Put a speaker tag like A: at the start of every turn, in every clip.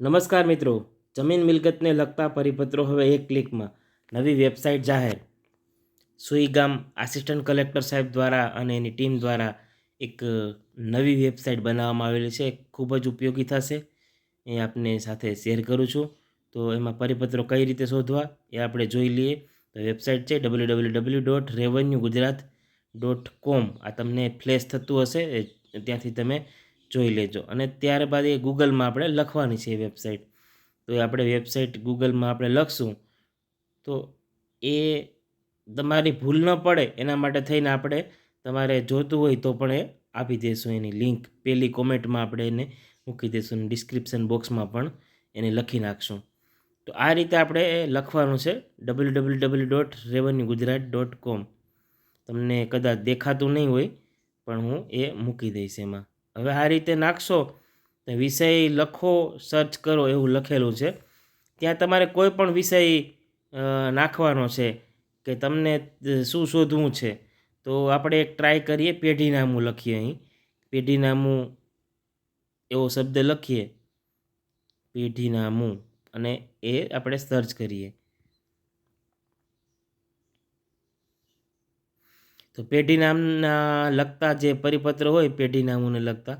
A: નમસ્કાર મિત્રો, જમીન મિલકતને લગતા પરિપત્રો હવે એક ક્લિકમાં. નવી વેબસાઇટ જાહેર. સુઈગામ આસિસ્ટન્ટ કલેક્ટર સાહેબ દ્વારા અને એની ટીમ દ્વારા એક નવી વેબસાઇટ બનાવવામાં આવેલી છે. ખૂબ જ ઉપયોગી થશે. એ આપને સાથે શેર કરું છું. તો એમાં પરિપત્રો કઈ રીતે શોધવા એ આપણે જોઈ લઈએ. તો વેબસાઇટ છે W W W dot revenue Gujarat dot com આ તમને ફ્લેશ થતું હશે. ત્યાંથી તમે જોઈ લેજો. અને ત્યારબાદ એ ગૂગલમાં આપણે લખવાની છે વેબસાઇટ તો એ આપણે વેબસાઇટ ગૂગલમાં આપણે લખશું. તો એ તમારી ભૂલ ન પડે, એના માટે થઈને આપણે તમારે જોતું હોય તો પણ એ આપી દઈશું એની લિંક પેલી કોમેન્ટમાં આપણે એને મૂકી દઈશું ડિસ્ક્રિપ્શન બોક્સમાં પણ એને લખી નાખશું. તો આ રીતે આપણે લખવાનું છે W W W dot revenue Gujarat dot com તમને કદાચ દેખાતું નહીં હોય, પણ હું એ મૂકી દઈશ એમાં. હવે આ રીતે નાખશો તો વિષય લખો સર્ચ કરો એવું લખેલું છે. ત્યાં તમારે કોઈ પણ વિષય નાખવાનો છે કે તમને શું શોધવું છે. તો આપણે એક ટ્રાય કરીએ, પેઢીનામું લખીએ અહીં. પેઢીનામું એવો શબ્દ લખીએ. પેઢીનામું અને એ આપણે સર્ચ કરીએ. તો પેઢીનામના લગતા જે પરિપત્ર હોય, પેઢીનામુંને લગતા,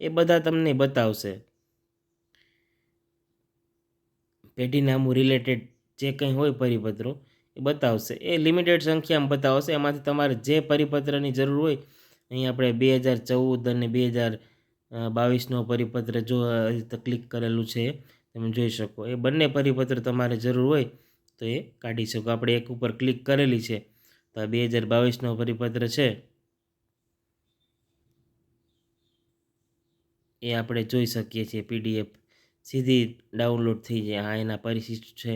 A: એ બધા તમને બતાવશે. પેઢીનામું રિલેટેડ જે કંઈ હોય પરિપત્રો, એ બતાવશે. એ લિમિટેડ સંખ્યામાં બતાવશે. એમાંથી તમારે જે પરિપત્રની જરૂર હોય, અહીં આપણે બે હજાર ચૌદ અને બે હજાર બાવીસનો પરિપત્ર જો ક્લિક કરેલું છે, તમે જોઈ શકો. એ બંને પરિપત્ર તમારે જરૂર હોય, તો એ કાઢી શકો. આપણે એક ઉપર ક્લિક કરેલી છે. તો આ બે હજાર બાવીસનો પરિપત્ર છે. એ આપણે જોઈ શકીએ છીએ પીડીએફ સીધી ડાઉનલોડ થઈ જાય. આ એના પરિશિષ્ટ છે.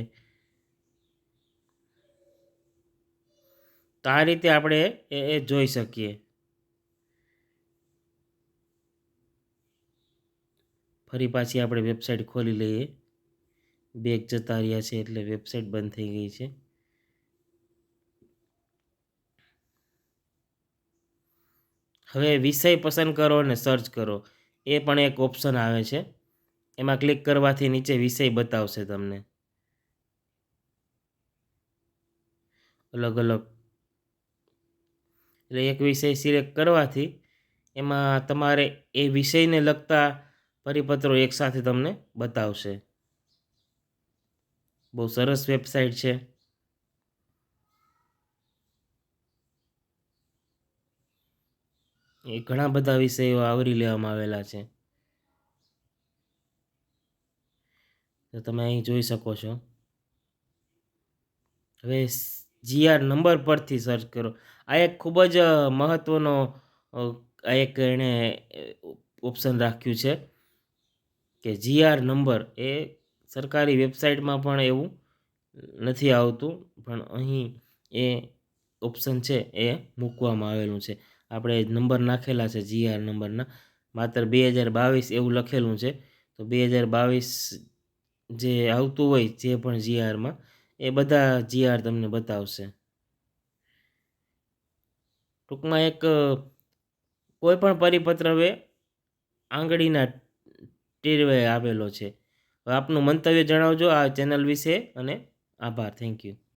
A: તો આ રીતે આપણે એ જોઈ શકીએ. ફરી પાછી આપણે વેબસાઇટ ખોલી લઈએ. બેગ જતા રહ્યા છે એટલે વેબસાઇટ બંધ થઈ ગઈ છે. હવે વિષય પસંદ કરો અને સર્ચ કરો. એ પણ એક ઓપ્શન આવે છે. એમાં ક્લિક કરવાથી નીચે વિષય બતાવશે તમને. અલગ અલગ. એટલે એક વિષય સિલેક્ટ કરવાથી એમાં તમારે એ વિષયને લગતા પરિપત્રો એકસાથે તમને બતાવશે. બહુ સરસ વેબસાઇટ છે. એ ઘણા બધા વિષયો આવરી લેવામાં આવેલા છે. તો તમે અહીં જોઈ શકો છો. હવે જીઆર નંબર પરથી સર્ચ કરો. આ એક ખૂબ જ મહત્ત્વનો આ એક એણે ઓપ્શન રાખ્યું છે કે જીઆર નંબર એ સરકારી વેબસાઇટમાં પણ એવું નથી આવતું, પણ અહીં એ ઓપ્શન છે એ મૂકવામાં આવેલું છે. આપણે નંબર નાખેલા છે જીઆર નંબરના. માત્ર બે હજાર બાવીસ એવું લખેલું છે. તો બે હજાર બાવીસ જે આવતું હોય જે પણ જીઆરમાં, એ બધા જીઆર તમને બતાવશે. ટૂંકમાં એક, કોઈ પણ પરિપત્ર હવે આંગળીના ટેરવે આવેલો છે. આપનું મંતવ્ય જણાવજો આ ચેનલ વિશે અને આભાર. Thank you.